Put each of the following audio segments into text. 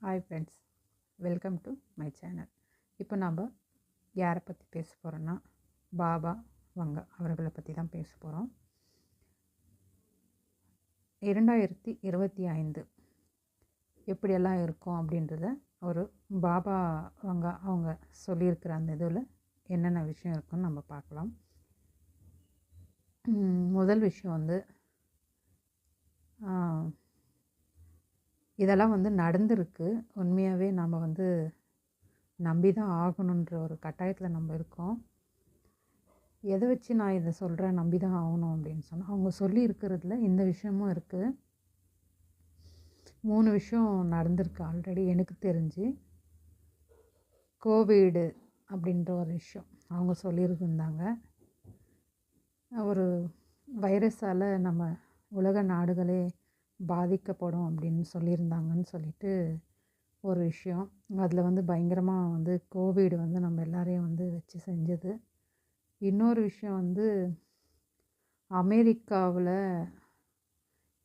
Hi friends welcome to my channel இப்போ நாம் யாரை பற்றி பேச போகிறோன்னா பாபா வங்க அவர்களை பற்றி தான் பேச போகிறோம் இரண்டாயிரத்தி இருபத்தி ஐந்து எப்படியெல்லாம் இருக்கும் அப்படின்றத ஒரு பாபா வங்க அவங்க சொல்லியிருக்கிற அந்த இதில் என்னென்ன விஷயம் இருக்குன்னு நம்ம பார்க்கலாம். முதல் விஷயம் வந்து இதெல்லாம் வந்து நடந்திருக்கு. உண்மையாகவே நம்ம வந்து நம்பி தான் ஆகணுன்ற ஒரு கட்டாயத்தில் நம்ம இருக்கோம். எதை வச்சு நான் இதை சொல்கிறேன் நம்பி தான் ஆகணும் அப்படின்னு சொன்னால் அவங்க சொல்லி இருக்கிறதுல இந்த விஷயமும் இருக்குது மூணு விஷயம் நடந்திருக்கு ஆல்ரெடி எனக்கு தெரிஞ்சு. கோவிடு அப்படின்ற ஒரு விஷயம் அவங்க சொல்லியிருந்தாங்க. ஒரு வைரஸால் நம்ம உலக நாடுகளே பாதிக்கப்படும் அப்படின்னு சொல்லியிருந்தாங்கன்னு சொல்லிட்டு ஒரு விஷயம். அதில் வந்து பயங்கரமாக வந்து கோவிட் வந்து நம்ம எல்லாரையும் வந்து வச்சு செஞ்சது. இன்னொரு விஷயம் வந்து அமெரிக்காவில்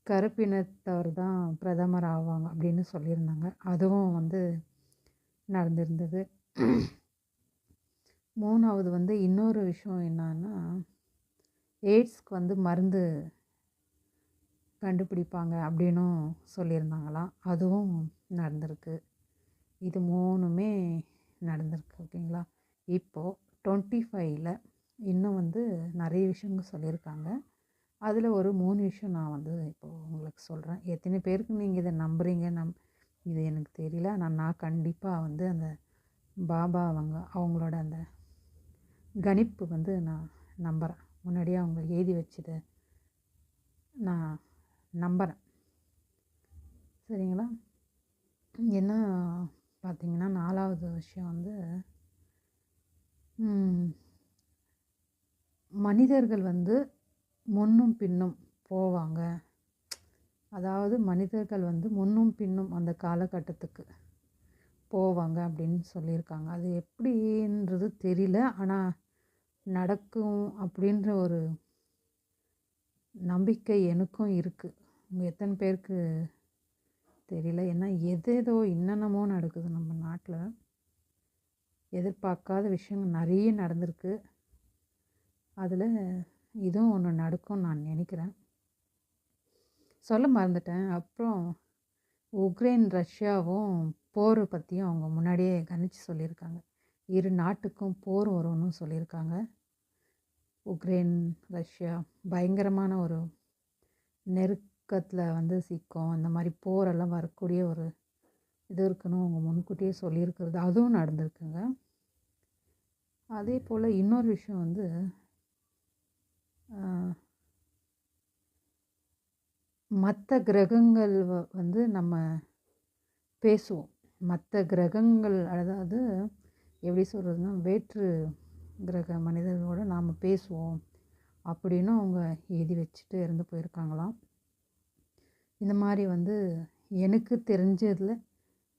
கருப்பினத்தவர் தான் பிரதமர் ஆவாங்க அப்படின்னு சொல்லியிருந்தாங்க. அதுவும் வந்து நடந்திருந்தது. மூணாவது வந்து இன்னொரு விஷயம் என்னன்னா எய்ட்ஸ்க்கு வந்து மருந்து கண்டுபிடிப்பாங்க அப்படின்னும் சொல்லியிருந்தாங்களாம். அதுவும் நடந்திருக்கு. இது மூணுமே நடந்திருக்கு ஓகேங்களா? இப்போது டுவெண்ட்டி ஃபைவ்ல இன்னும் வந்து நிறைய விஷயங்கள் சொல்லியிருக்காங்க. அதில் ஒரு மூணு விஷயம் நான் வந்து இப்போது உங்களுக்கு சொல்கிறேன் எத்தனை பேருக்கு நீங்கள் இதை நம்புறீங்க? நம் இது எனக்கு தெரியல. ஆனால் நான் கண்டிப்பாக வந்து அந்த பாபா அவங்க அவங்களோட அந்த கணிப்பு வந்து நான் நம்புகிறேன் முன்னாடியே அவங்க எழுதி வச்சதை நான் நம்புகிறேன் சரிங்களா? என்ன பார்த்தீங்கன்னா நாலாவது விஷயம் வந்து மனிதர்கள் வந்து முன்னும் பின்னும் போவாங்க. அதாவது மனிதர்கள் வந்து முன்னும் பின்னும் அந்த காலகட்டத்துக்கு போவாங்க அப்படின்னு சொல்லியிருக்காங்க. அது எப்படின்றது தெரியல. ஆனால் நடக்கும் அப்படின்ற ஒரு நம்பிக்கை எனக்கும் இருக்குது உங்கள் எத்தனை பேருக்கு தெரியல. ஏன்னா எதேதோ என்னென்னமோ நடக்குது நம்ம நாட்டில். எதிர்பார்க்காத விஷயங்கள் நிறைய நடந்திருக்கு. அதில் இதுவும் ஒன்று நடக்கும்னு நான் நினைக்கிறேன். சொல்ல மறந்துட்டேன். அப்புறம் உக்ரைன் ரஷ்யாவும் போர் பற்றியும் அவங்க முன்னாடியே கணிச்சு சொல்லியிருக்காங்க. இரு நாட்டுக்கும் போர் வரும்னு சொல்லியிருக்காங்க. உக்ரைன் ரஷ்யா பயங்கரமான ஒரு நெருக் பக்கத்தில் வந்து சிக்கும். இந்த மாதிரி போரெல்லாம் வரக்கூடிய ஒரு இது இருக்கணும். அவங்க முன்கூட்டியே சொல்லியிருக்கிறது. அதுவும் நடந்திருக்குங்க. அதே போல் இன்னொரு விஷயம் வந்து மற்ற கிரகங்கள் வ- வந்து நம்ம பேசுவோம். மற்ற கிரகங்கள் அதாவது எப்படி சொல்கிறதுனா வேற்று கிரக மனிதர்களோடு நாம் பேசுவோம். அப்படின்னு அவங்க எழுதி வச்சுட்டு இருந்து போயிருக்காங்களாம். இந்த மாதிரி வந்து எனக்கு தெரிஞ்சதில்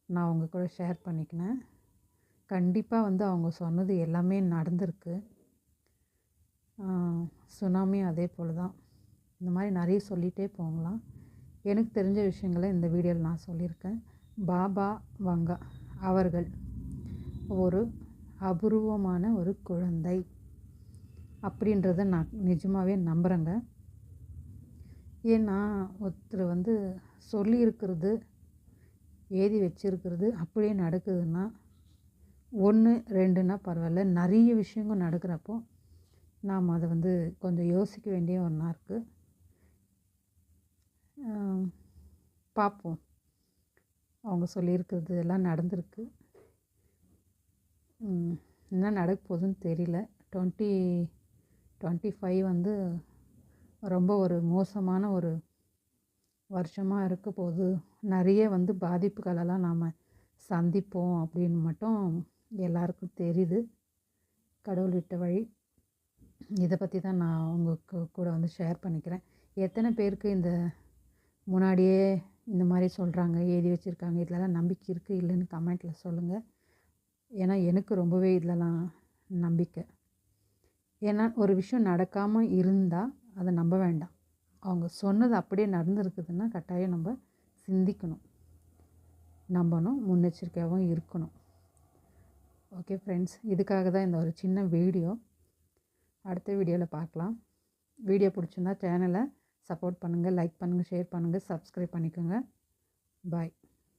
நான் அவங்க கூட ஷேர் பண்ணிக்கினேன். கண்டிப்பாக வந்து அவங்க சொன்னது எல்லாமே நடந்திருக்கு. சுனாமி அதே போல் தான் இந்த மாதிரி நிறைய சொல்லிகிட்டே போகலாம். எனக்கு தெரிஞ்ச விஷயங்களை இந்த வீடியோவில் நான் சொல்லியிருக்கேன். பாபா வங்கா அவர்கள் ஒரு அபூர்வமான ஒரு குழந்தை அப்படின்றத நான் நிஜமாகவே நம்புகிறேங்க ஏன்னா ஒருத்தர் வந்து சொல்லியிருக்கிறது எழுதி வச்சிருக்கிறது அப்படியே நடக்குதுன்னா ஒன்று ரெண்டுன்னா பரவாயில்ல. நிறைய விஷயங்கள் நடக்கிறப்போ நாம் அதை வந்து கொஞ்சம் யோசிக்க வேண்டிய ஒன்றா இருக்குது பார்ப்போம். அவங்க சொல்லியிருக்கிறது எல்லாம் நடந்திருக்கு. என்ன நடக்க போகுதுன்னு தெரியல. டுவெண்ட்டி டுவெண்ட்டி ஃபைவ் வந்து ரொம்ப ஒரு மோசமான ஒரு வருஷமாக இருக்க போது நிறைய வந்து பாதிப்புகளெல்லாம் நாம் சந்திப்போம் அப்படின்னு மட்டும் எல்லாருக்கும் தெரியுது. கடவுள் விட்ட வழி. இதை பற்றி தான் நான் உங்களுக்கு கூட வந்து ஷேர் பண்ணிக்கிறேன். எத்தனை பேருக்கு இந்த முன்னாடியே இந்த மாதிரி சொல்கிறாங்க எழுதி வச்சுருக்காங்க இதிலலாம் நம்பிக்கை இருக்குது இல்லைன்னு கமெண்ட்டில் சொல்லுங்கள் ஏன்னா எனக்கு ரொம்பவே இதிலலாம் நம்பிக்கை. ஏன்னா ஒரு விஷயம் நடக்காமல் இருந்தால் அதை நம்ப வேண்டாம். அவங்க சொன்னது அப்படியே நடந்துருக்குதுன்னா கட்டாயம் நம்ம சிந்திக்கணும். நம்பணும் முன்னெச்சரிக்கையாகவும் இருக்கணும். ஓகே ஃப்ரெண்ட்ஸ் இதுக்காக தான் இந்த ஒரு சின்ன வீடியோ. அடுத்த வீடியோவில் பார்க்கலாம். வீடியோ பிடிச்சிருந்தா சேனலை சப்போர்ட் பண்ணுங்கள் லைக் பண்ணுங்கள் ஷேர் பண்ணுங்கள் சப்ஸ்கிரைப் பண்ணிக்கோங்க. பாய்.